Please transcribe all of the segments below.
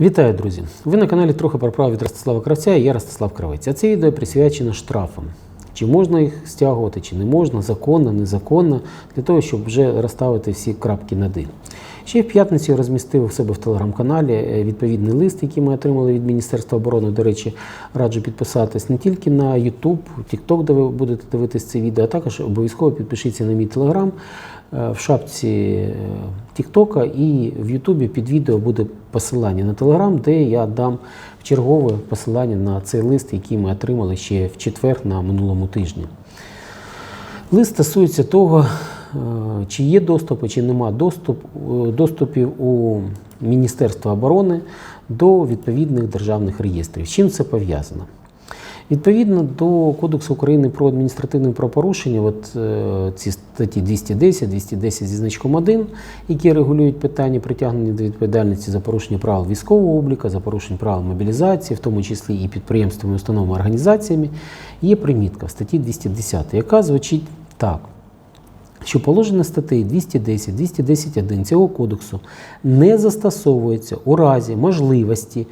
Вітаю, друзі! Ви на каналі трохи про право від Ростислава Кравця я Ростислав Кравець. А це відео присвячено штрафам. Чи можна їх стягувати, чи не можна, законно, незаконно, для того, щоб вже розставити всі крапки над «і». Ще в п'ятницю я розмістив у себе в телеграм-каналі е, відповідний лист, який ми отримали від Міністерства оборони. До речі, раджу підписатись не тільки на YouTube, TikTok, де ви будете дивитися це відео, а також обов'язково підпишіться на мій телеграм. Е, В шапці Тіктока і в Ютубі під відео буде посилання на Телеграм, де я дам чергове посилання на цей лист, який ми отримали ще в четвер на минулому тижні. Лист стосується того, е, чи є доступи, чи нема доступ, е, доступів у Міністерства оборони до відповідних державних реєстрів. З чим це пов'язано? Відповідно до Кодексу України про адміністративне правопорушення, от е, ці статті 210, 210 зі значком 1, які регулюють питання притягнення до відповідальності за порушення правил військового обліку, за порушення правил мобілізації, в тому числі і підприємствами, установами, організаціями, є примітка в статті 210, яка звучить так. Що положення статей 210, 210.1 цього кодексу не застосовується у разі можливості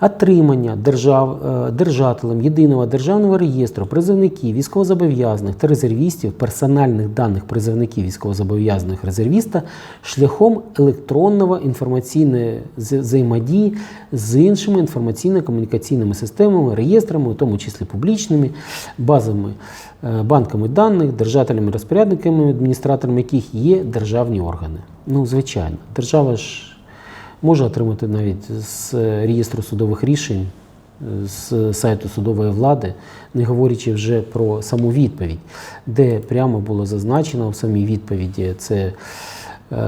отримання держав, е, держателем єдиного державного реєстру призовників, військовозобов'язаних та резервістів, персональних даних призовників військовозобов'язаних резервіста шляхом електронного інформаційної взаємодії з іншими інформаційно-комунікаційними системами, реєстрами, у тому числі публічними, базами, е, банками даних, держателями, розпорядниками, адміністраторами яких є державні органи. Ну, звичайно, держава ж може отримати навіть з реєстру судових рішень, з сайту судової влади, не говорячи вже про саму відповідь, де прямо було зазначено в самій відповіді це е,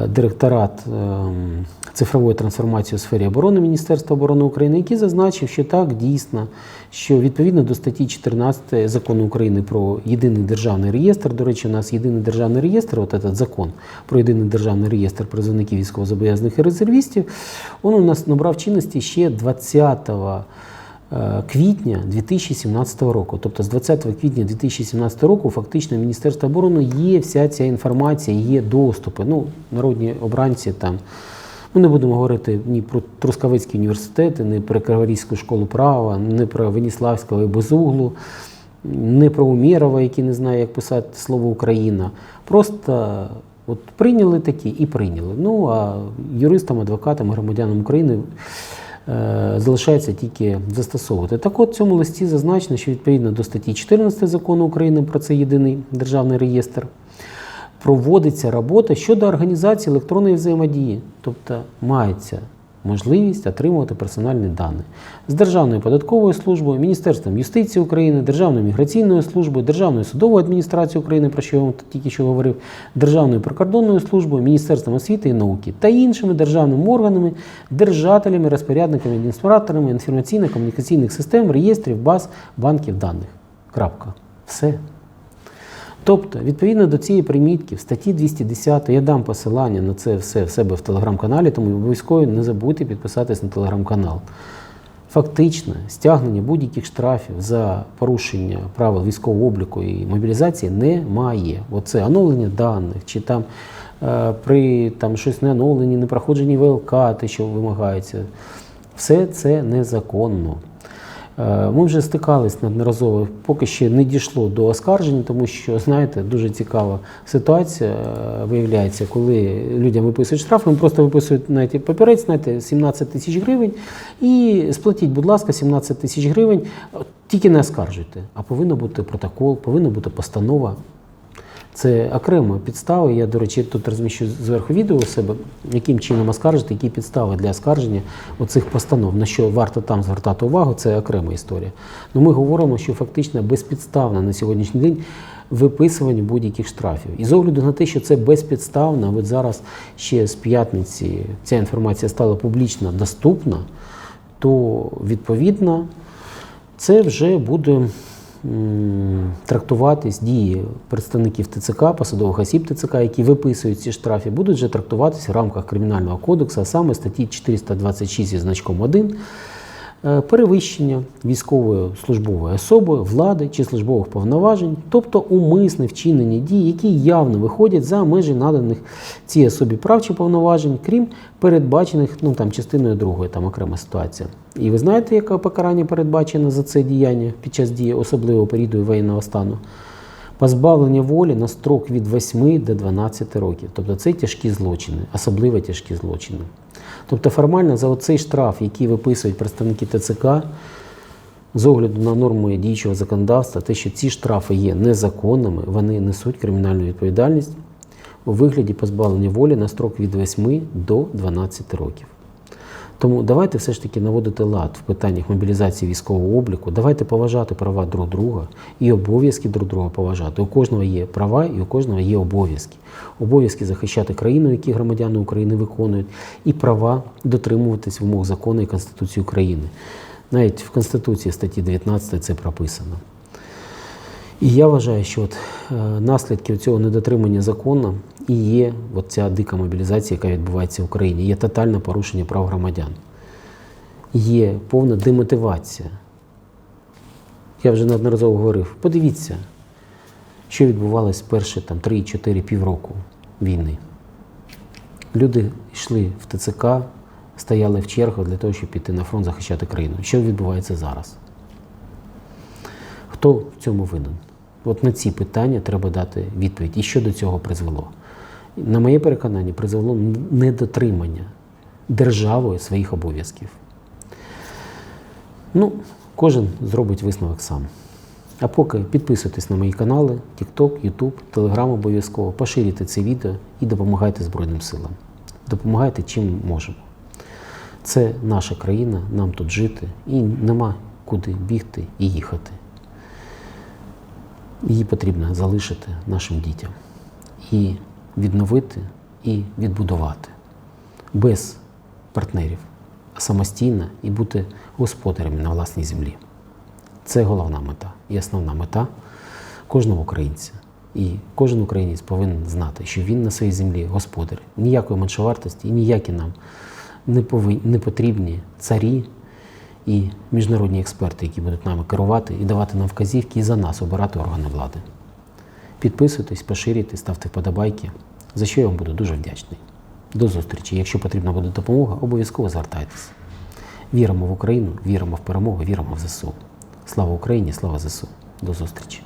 директорат ем, цифрової трансформації у сфері оборони Міністерства оборони України, який зазначив, що так дійсно, що відповідно до статті 14 закону України про єдиний державний реєстр. До речі, у нас єдиний державний реєстр, от этот закон про єдиний державний реєстр призовників військовозобов'язаних і резервістів, він у нас набрав чинності ще 20 е, квітня 2017 року. Тобто з 20 квітня 2017 року фактично Міністерство оборони є вся ця інформація, є доступи. Ну, народні обранці там. Ми не будемо говорити ні про Трускавецький університет, ні про Криворізьку школу права, ні про Веніславського і Безуглу, не про Умєрова, який не знає, як писати слово Україна. Просто от прийняли такі і прийняли. Ну а юристам, адвокатам, громадянам України е, залишається тільки застосовувати. Так от в цьому листі зазначено, що відповідно до статті 14 закону України про це єдиний державний реєстр проводиться робота щодо організації електронної взаємодії, тобто мається можливість отримувати персональні дані з Державною податковою службою, Міністерством юстиції України, Державною міграційною службою, Державною судовою адміністрацією України, про що я вам тільки що говорив, Державною прикордонною службою, Міністерством освіти і науки та іншими державними органами, держателями, розпорядниками, адміністраторами інформаційно-комунікаційних систем, реєстрів, баз, банків даних. Крапка. Все. Тобто, відповідно до цієї примітки в статті 210 я дам посилання на це все в себе в телеграм-каналі, тому обов'язково не забудьте підписатись на телеграм-канал. Фактично, стягнення будь-яких штрафів за порушення правил військового обліку і мобілізації немає. Оце оновлення даних, чи там е, при там, щось не оновленні, не проходженні ВЛК, те, що вимагається, все це незаконно. Е, Ми вже стикались неодноразово, поки ще не дійшло до оскаржень, тому що, знаєте, дуже цікава ситуація е, виявляється, коли людям виписують штраф, вони просто виписують знаєте, папірець, знаєте, 17 тисяч гривень, і сплатіть, будь ласка, 17 тисяч гривень, тільки не оскаржуйте. А повинен бути протокол, повинна бути постанова. Це окрема підстава. Я, до речі, тут розміщу зверху відео у себе, яким чином оскаржити, які підстави для оскарження оцих постанов. На що варто там звертати увагу, це окрема історія. Ну ми говоримо, що фактично безпідставно на сьогоднішній день виписування будь-яких штрафів. І з огляду на те, що це безпідставно, от зараз ще з п'ятниці ця інформація стала публічно доступна, то відповідно це вже буде трактуватись дії представників ТЦК, посадових осіб ТЦК, які виписують ці штрафи, будуть вже трактуватись в рамках Кримінального кодексу, а саме статті 426 зі значком 1 е, перевищення військовою службовою особою, влади чи службових повноважень, тобто умисне вчинення дій, які явно виходять за межі наданих цій особі прав чи повноважень, крім передбачених ну, там, частиною другої, там окрема ситуація. І ви знаєте, яке покарання передбачено за це діяння під час дії особливого періоду воєнного стану? Позбавлення волі на строк від 8 до 12 років. Тобто це тяжкі злочини, особливо тяжкі злочини. Тобто формально за оцей штраф, який виписують представники ТЦК, з огляду на норми діючого законодавства, те, що ці штрафи є незаконними, вони несуть кримінальну відповідальність у вигляді позбавлення волі на строк від 8 до 12 років. Тому давайте все ж таки наводити лад в питаннях мобілізації військового обліку. Давайте поважати права друг друга і обов'язки друг друга поважати. У кожного є права і у кожного є обов'язки. Обов'язки захищати країну, які громадяни України виконують, і права дотримуватись вимог закону і Конституції України. Навіть в Конституції статті 19 це прописано. І я вважаю, що от, е, наслідки цього недотримання закону і є от ця дика мобілізація, яка відбувається в Україні, є тотальне порушення прав громадян, є повна демотивація. Я вже неодноразово говорив, подивіться, що відбувалось перші там, 3-4 півроку війни. Люди йшли в ТЦК, стояли в чергу для того, щоб піти на фронт захищати країну. Що відбувається зараз? Хто в цьому винен? От на ці питання треба дати відповідь. І що до цього призвело? На моє переконання, призвело недотримання державою своїх обов'язків. Ну, кожен зробить висновок сам. А поки підписуйтесь на мої канали, TikTok, YouTube, Telegram обов'язково, поширюйте це відео і допомагайте Збройним силам. Допомагайте чим можемо. Це наша країна, нам тут жити, і нема куди бігти і їхати. Її потрібно залишити нашим дітям і відновити і відбудувати без партнерів, а самостійно і бути господарями на власній землі. Це головна мета і основна мета кожного українця. І кожен українець повинен знати, що він на своїй землі господар. Ніякої меншовартості і ніякі нам не, повинні, не потрібні царі і міжнародні експерти, які будуть нами керувати і давати нам вказівки і за нас обирати органи влади. Підписуйтесь, поширюйте, ставте вподобайки, за що я вам буду дуже вдячний. До зустрічі. Якщо потрібна буде допомога, обов'язково звертайтеся. Віримо в Україну, віримо в перемогу, віримо в ЗСУ. Слава Україні, слава ЗСУ. До зустрічі!